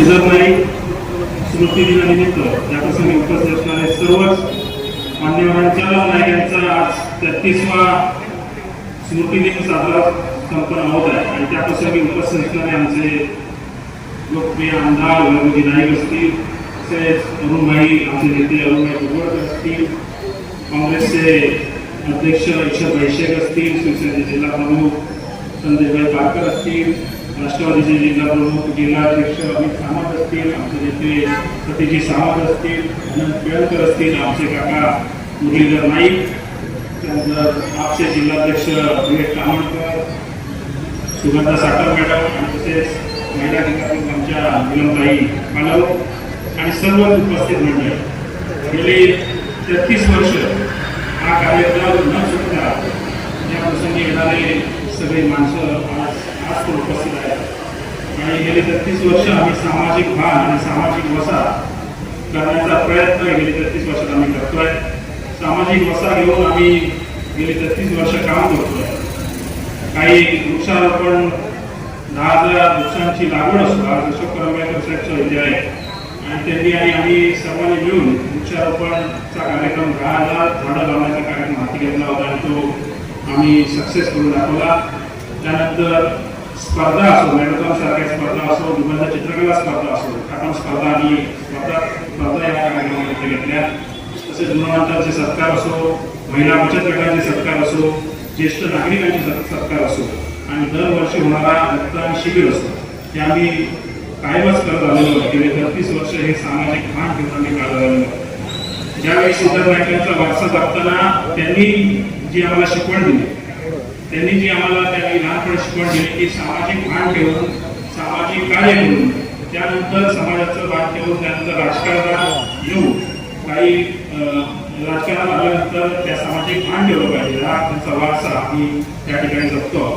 श्रीधर नाईक स्मृती दिनानिमित्त या प्रसंगी उपस्थित असणारे सर्वच मान्यवरांच्या नायकांचा आज तेहतीसवा स्मृती दिन साजरा संपन्न होत आहे. आणि त्या प्रसंगी उपस्थित असणारे आमचे लोकप्रिय आमदार वैभवजी नाईक असतील तसेच अरुणभाई आमचे नेते अरुणभाई भुजबळकर असतील काँग्रेसचे अध्यक्ष ईश्वर वैशेक असतील शिवसेनेचे जिल्हा प्रमुख संदेशभाई पारकर असतील राष्ट्रवादीचे जिल्हाप्रमुख जिल्हाध्यक्ष अमित सामंत असतील आमचे नेते सतीजी सावंत असतील अनंत केळकर असतील आमचे काका मुरलीधर नाईक त्यानंतर आपचे जिल्हाध्यक्ष विवेक कामणकर सुगंधा साखर मॅडम आणि तसेच महिला अधिकारी आमच्या निलमताई पालव आणि सर्व उपस्थित मंडळ. गेली तेहतीस वर्ष हा कार्यक्रम न चुकता या प्रसंगी येणारे सगळी माणसं आज आज तो उपस्थित आहेत. आणि गेली तेहतीस वर्ष आम्ही सामाजिक भान आणि सामाजिक वसा करण्याचा प्रयत्न गेली तेहतीस वर्षात आम्ही करतोय. सामाजिक वसा घेऊन आम्ही गेली तेहतीस वर्ष काम करतोय. काही वृक्षारोपण दहा हजार वृक्षांची लागवड असतो आज अशोक करंबेकर साहेबचं विजय आहे आणि त्यांनी आणि आम्ही सर्वांनी मिळून वृक्षारोपणचा कार्यक्रम दहा हजार झाडं लावण्याचा कार्यक्रम हाती घेतला होता. आणि तो आम्ही सक्सेस करून दाखवला. त्यानंतर स्पर्धा असो मॅरेथॉन सारख्या स्पर्धा असो निबंध चित्रकला स्पर्धा असो आपण स्पर्धा आणि स्पर्धा स्पर्धा या कार्यक्रमामध्ये घेतल्या. तसेच गुणवंतांचे सत्कार असो महिला बचत गटांचे सत्कार असो ज्येष्ठ नागरिकांचे सत्कार असो आणि दरवर्षी होणारा रक्तदान शिबिर असो हे आम्ही कायमच करत आलेलो आहोत. गेले तीस वर्ष हे सामाजिक भान घेऊन आम्ही काढत आलेलो ज्यावेळी सिद्धार्थ नाईकांचा वारसा जपताना त्यांनी जी आम्हाला शिकवण दिली त्यांनी जी आम्हाला त्यांनी लहानपणी शिकवण दिली की सामाजिक भान ठेवून सामाजिक कार्य करून त्यानंतर समाजाचं भान ठेवून त्यानंतर राजकारणात येऊन काही अं, राजकारणात आल्यानंतर त्या सामाजिक भान ठेवलं पाहिजे. हा त्यांचा वारसा आम्ही त्या ठिकाणी जपतो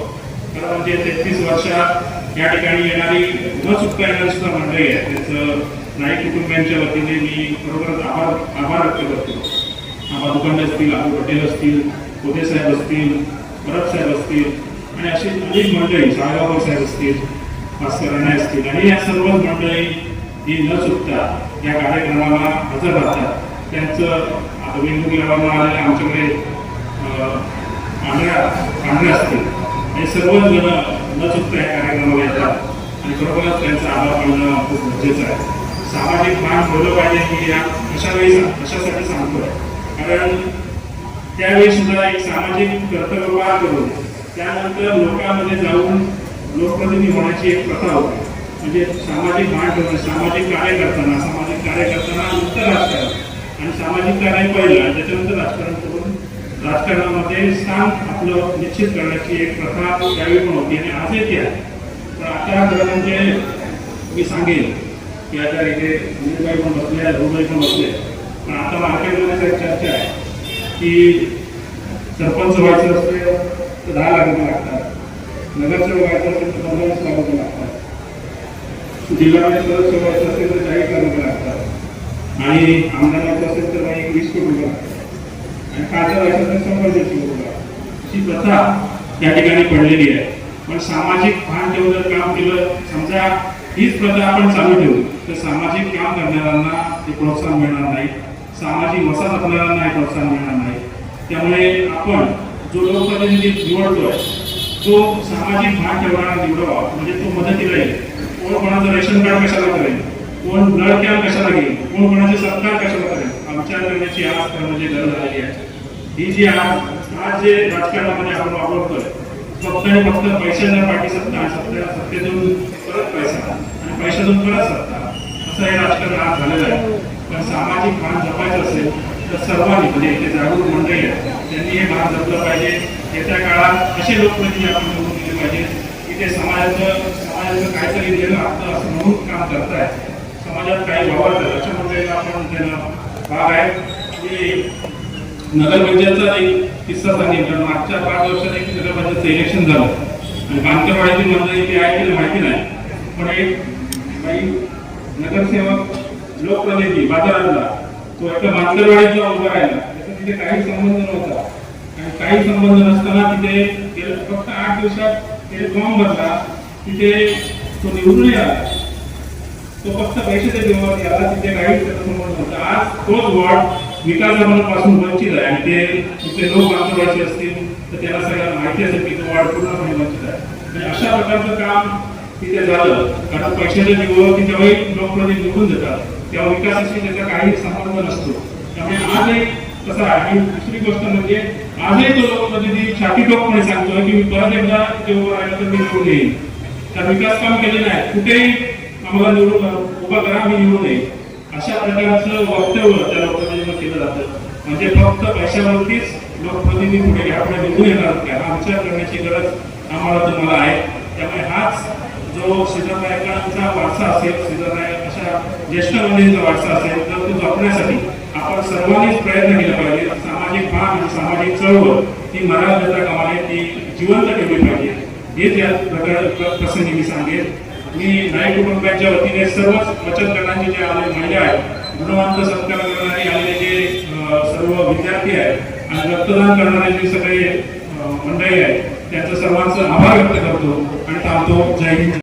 खरं म्हणजे तेहतीस वर्षात या ठिकाणी येणारी न चुकता येणारी सुद्धा मंडळी आहे त्याचं नाईक कुटुंबियांच्या वतीने मी खरोखरच आभार आभार व्यक्त करतो. आबा दुकांडे असतील आबू पटेल असतील कोदे साहेब असतील भरत साहेब असतील आणि अशी अनेक मंडळी साळगावकर साहेब असतील भास्कर राणे असतील आणि या सर्व मंडळी ही न चुकता या कार्यक्रमाला हजर राहतात. त्यांचं आता वेगवेगळ्या आलेले आमच्याकडे पांढऱ्या पांढऱ्या असतील. हे सर्व जण न या कार्यक्रमाला येतात आणि खरोखरच त्यांचा आभार मानणं खूप गरजेचं आहे. सामाजिक मान ठेवलं पाहिजे की या अशा वेळी कशासाठी सांगतो कारण त्यावेळी सुद्धा एक सामाजिक कर्तव्य पार करून त्यानंतर लोकांमध्ये जाऊन लोकप्रतिनिधी होण्याची एक प्रथा होती. म्हणजे सामाजिक मान ठेवणं सामाजिक कार्य करताना सामाजिक कार्य करताना नंतर राजकारण. आणि सामाजिक कार्य पहिलं आणि त्याच्यानंतर राजकारण करून राजकारणामध्ये स्थान आपलं निश्चित करण्याची एक प्रथा त्यावेळी पण होती आणि आजही ती आहे. पण आता खरं म्हणजे मी सांगेन की आता इथे मुंबई पण बसले रुबई पण बसले पण आता मार्केटमध्ये एक चर्चा आहे की सरपंच व्हायचं असेल तर दहा लाख रुपये लागतात. नगरसेवक व्हायचं असेल तर पंधरावीस लाख रुपये लागतात. जिल्ह्यामध्ये सदस्य व्हायचं असेल तर चाळीस लाख रुपये लागतात. आणि आमदार व्हायचं असेल तर एक वीस कोटी रुपये लागतात. आणि खासदार व्हायचं तर अशी प्रथा या ठिकाणी पडलेली आहे. पण सामाजिक भान ठेवून जर काम केलं समजा हीच प्रथा आपण चालू ठेवू तर सामाजिक काम करणाऱ्यांना ते प्रोत्साहन मिळणार नाही. सामाजिक वसा असणाऱ्यांना प्रोत्साहन मिळणार नाही. त्यामुळे आपण जो लोकप्रतिनिधी निवडतोय तो सामाजिक भान ठेवणारा निवडावा म्हणजे तो मदतीला येईल. कोण कोणाचं रेशन कार्ड कशाला करेल? कोण नळ कॅम्प कशाला घेईल? कोण कोणाचे सत्कार कशाला करेल? आमच्या आज खरं गरज आली आहे. ही जी आज आज जे राजकारणामध्ये आपण वापरतोय फक्त आणि फक्त पैशांना पाठी सत्ता सत्ता सत्तेतून परत पैसा आणि पैशातून परत सत्ता. असं हे राजकारण आज झालेलं आहे. पण सामाजिक भान जपायचं असेल तर सर्वांनी म्हणजे इथे जागरूक मंडळी आहेत त्यांनी हे भान जपलं पाहिजे. येत्या काळात असे लोकप्रतिनिधी आपण निवडून दिले पाहिजे. की ते समाजाचं समाजाचं काहीतरी देणं आपलं असं म्हणून काम करताय समाजात काही वावरतात अशा आपण त्यांना भाग आहे. की नगरपंचायतचा एक किस्सा सांगितला मागच्या पाच वर्षात एक नगरपंचायतचं इलेक्शन झालं. आणि बांधकरवाड्याची मंडळी ती आहे की माहिती नाही. पण एक काही नगरसेवक लोकप्रतिनिधी बाजारातला तो एका बांधकामवाड्याचा उभा राहिला. त्याचा तिथे काही संबंध नव्हता. आणि काही संबंध नसताना तिथे फक्त आठ दिवसात त्याने फॉर्म भरला. तिथे तो निवडून आला. तो फक्त पैशाच्या जीवावरती याला तिथे काहीच त्याचा आज तोच वॉर्ड विकासापासून वंचित आहे. आणि ते तिथे लोक बांधवायचे असतील तर त्याला सगळ्यांना माहिती असेल की तो वॉर्ड पूर्णपणे वंचित आहे. आणि अशा प्रकारचं काम तिथे झालं. कारण पैशाचे जीवावरती जेव्हाही लोकप्रतिनिधी निघून जातात. तेव्हा विकासाशी त्याचा काही संबंध नसतो. त्यामुळे आज एक कसं आहे. आणि दुसरी गोष्ट म्हणजे आजही तो लोकप्रतिनिधी छाती टोकपणे सांगतोय की मी परत एकदा जेव्हा राहिला तर मी निवडून येईन. तर विकास काम केले नाही कुठेही आम्हाला निवडून उभा करा आम्ही निवडून येईन अशा प्रकारचं वक्तव्य त्या लोकप्रतिनिधीला केलं जातं. म्हणजे फक्त पैशावरतीच लोकप्रतिनिधी पुढे घ्या आपण निवडून येणार काय हा विचार करण्याची गरज आम्हाला तुम्हाला आहे. त्यामुळे हाच जो सिद्धनायकांचा वारसा असेल सिद्धनायक अशा ज्येष्ठ मंडळींचा वारसा असेल तर तो जपण्यासाठी आपण सर्वांनीच प्रयत्न केला पाहिजे. सामाजिक भान आणि सामाजिक चळवळ ही मराठा जनता कामाने ती जिवंत ठेवली पाहिजे. हेच या प्रकार प्रसंगी मी सांगेन. मी नाईक कुटुंबाच्या वतीने सर्वच बचत गटांचे जे आले महिला आहेत गुणवंत संस्कार करणारे आलेले जे सर्व विद्यार्थी आहेत आणि रक्तदान करणारे जे सगळे मंडळी आहेत त्यांचं सर्वांचं आभार व्यक्त करतो आणि थांबतो. जय हिंद.